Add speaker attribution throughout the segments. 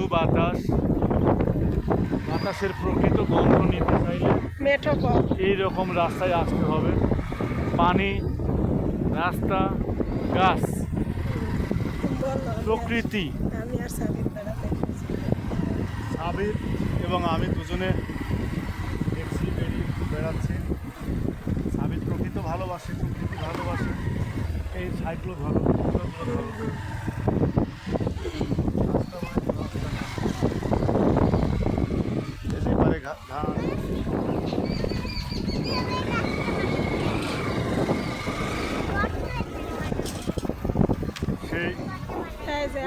Speaker 1: মৃদু বাতাস। বাতাসের প্রকৃত গন্ধ নিতে চাইলে
Speaker 2: মেঠো পথ
Speaker 1: এই রকম রাস্তায় আসতে হবে। পানি রাস্তা গাছ প্রকৃতি।
Speaker 2: আমি সাবির
Speaker 1: এবং আমি দুজনে দেখছি বেরিয়ে বেড়াচ্ছি। সাবির প্রকৃত ভালোবাসে প্রকৃতি ভালোবাসে। এই সাইক্লো ভালো সাইক্লোগুলো ধরো। রাস্তা মানে তো রাস্তা না। এই যে এপারে ঘা- ধান সেই
Speaker 2: এই যে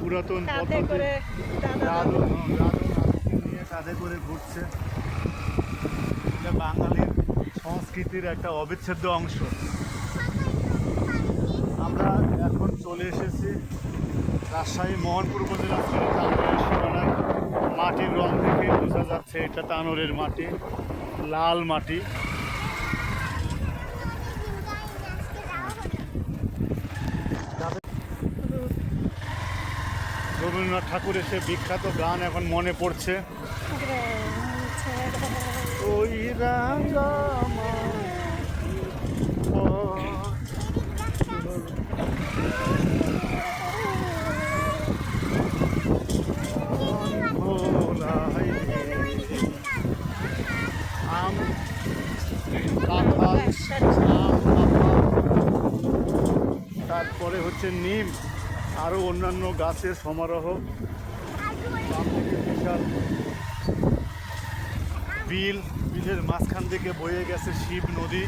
Speaker 1: পুরাতন
Speaker 2: করে
Speaker 1: কাঁধে করে ঘুরছে। এটা বাঙালির সংস্কৃতির একটা অবিচ্ছেদ্য অংশ। আমরা এখন চলে এসেছি রাজশাহী মোহনপুর উপজেলার সীমানায় মাটির রং থেকে বোঝা যাচ্ছে এটা তানোরের মাটি লাল মাটি। রবীন্দ্রনাথ ঠাকুরের সে বিখ্যাত গান এখন মনে পড়ছে। ওই তারপরে হচ্ছে নিম। আরও অন্যান্য গাছের সমারোহ বিশাল বিল, বিলের মাঝখান থেকে বয়ে গেছে শিব নদী,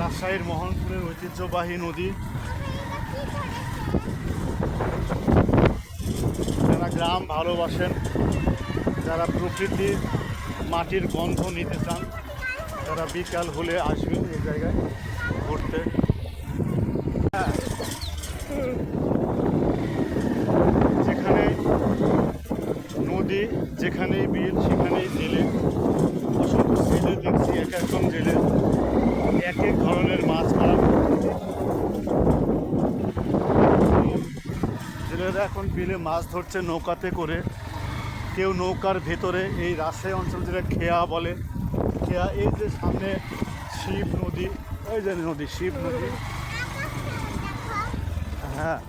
Speaker 1: রাজশাহীর মোহনপুরের ঐতিহ্যবাহী নদী যারা গ্রাম ভালোবাসেন, যারা প্রকৃতির মাটির গন্ধ নিতে চান, তারা বিকাল হলে আসবেন এই জায়গায় ঘুরতে হ্যাঁ। নদী যেখানেই বিল, সেখানেই জেলে। অসংখ্য জেলে দেখছি, এক একজন জেলে। এক এক ধরনের মাছ মারা। জেলেরা এখন বিলে মাছ ধরছে নৌকাতে করে। কেউ নৌকার ভেতরে, এই রাজশাহী অঞ্চল যেটা খেয়া বলে। খেয়া, এই যে সামনে শিব নদী, এই যে নদী, শিব নদী। হ্যাঁ।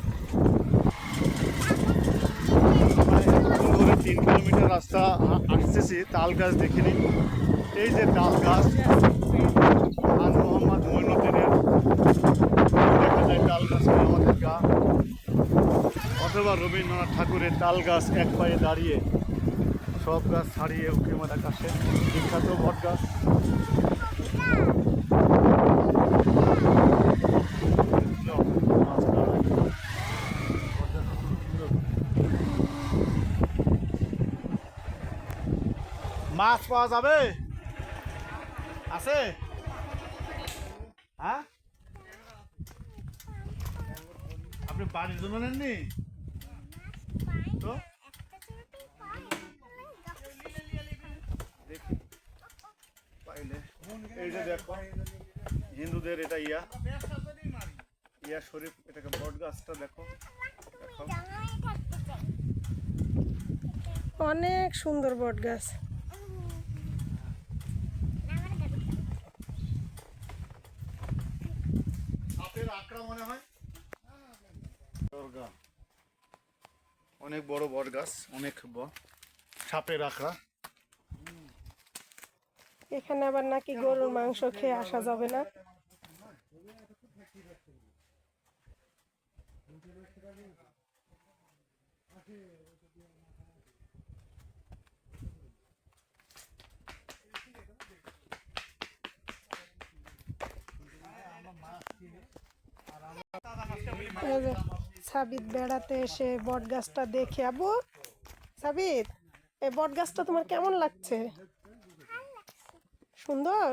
Speaker 1: তিন কিলোমিটার রাস্তা আসতেছি, তাল গাছ দেখিনি এই যে তাল গাছ আজ মোহাম্মদ মইনুদ্দিনের। দেখা যায় তাল গাছে আমাদের গা। অথবা রবীন্দ্রনাথ ঠাকুরের তাল গাছ এক পায়ে দাঁড়িয়ে, সব গাছ ছাড়িয়ে উঠে মাথা কাছে। বিখ্যাত বট গাছ। মাছ পাওয়া যাবে? আছে? হ্যাঁ? আপনি বাড়ির জন্য নেননি? তো? পাইলে দেখো, হিন্দুদের এটা ইয়া। ইয়া শরীফ, এটাকে বট গাছটা দেখো।
Speaker 2: অনেক সুন্দর বট গাছ।
Speaker 1: অনেক বড় বট গাছ অনেক সাপের আঁকড়া
Speaker 2: এখানে আবার নাকি গরুর মাংস খেয়ে আসা যাবে না? সাবিত বেড়াতে এসে বট গাছটা দেখে, আবু, সাবিত, এই বট গাছটা তোমার কেমন লাগছে? সুন্দর?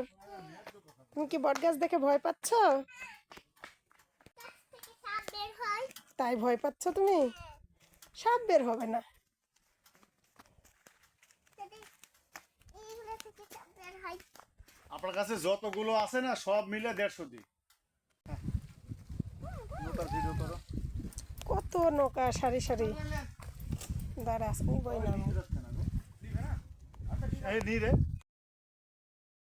Speaker 2: তুমি কি বট গাছ দেখে ভয় পাচ্ছ? তাই ভয় পাচ্ছ তুমি? সাপ বের হবে না।
Speaker 1: আপনার কাছে যতগুলো আছে না, সব মিলে দেড়শো দিই নৌকার ভিডিও করো
Speaker 2: কত নৌকা সারি সারি দাঁড়া নিবই না।
Speaker 1: এই নি